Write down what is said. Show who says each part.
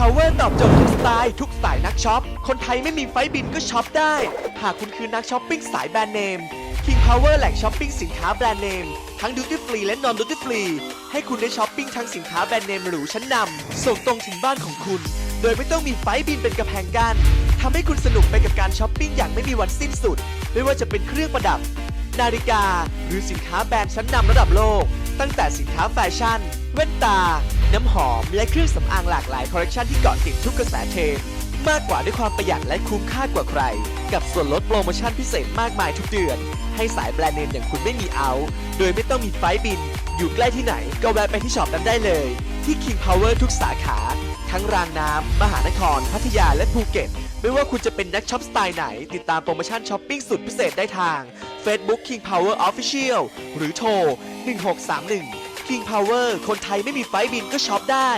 Speaker 1: Power ตอบโจทย์ทุกสไตล์ทุกสายนักช็อป คนไทยไม่มีไฟบินก็ช็อปได้ หากคุณคือนักช้อปปิ้งสายแบรนด์เนม King Power แหล่งช้อปปิ้งสินค้าแบรนด์เนม ทั้งดิวตี้ฟรีและ non duty free ให้คุณได้ช้อปปิ้งทั้งสินค้าแบรนด์เนมหรูชั้นนำส่งตรงถึงบ้านของคุณ โดยไม่ต้องมีไฟบินเป็นกระแพงกั้นทำให้คุณสนุกไปกับการช้อปปิ้งอย่างไม่มีวันสิ้นสุด ไม่ว่าจะเป็นเครื่องประดับ นาฬิกา หรือสินค้าแบรนด์ชั้นนำระดับโลก ตั้งแต่สินค้าแฟชั่น แว่นตา น้ำหอม และเครื่องสำอางหลากหลายคอลเลกชันที่เกาะติดทุกกระแสเทรนด์มากกว่าด้วยความประหยัดและคุ้มค่ากว่าใคร กับส่วนลดโปรโมชั่นพิเศษมากมายทุกเดือน ให้สายแบรนด์เนมอย่างคุณไม่มีเอา โดยไม่ต้องมีไฟบิน อยู่ใกล้ที่ไหน ก็แวะไปที่ช็อปนั้นได้เลย ที่ King Power ทุกสาขา ทั้งรางน้ำ มหานคร พัทยาและภูเก็ต ไม่ว่าคุณจะเป็นนักช็อปสไตล์ไหน ติดตามโปรโมชั่นช้อปปิ้งสุดพิเศษได้ทาง Facebook King Power Official หรือโทร1631 King Power คนไทยไม่มีไฟบินก็ช็อปได้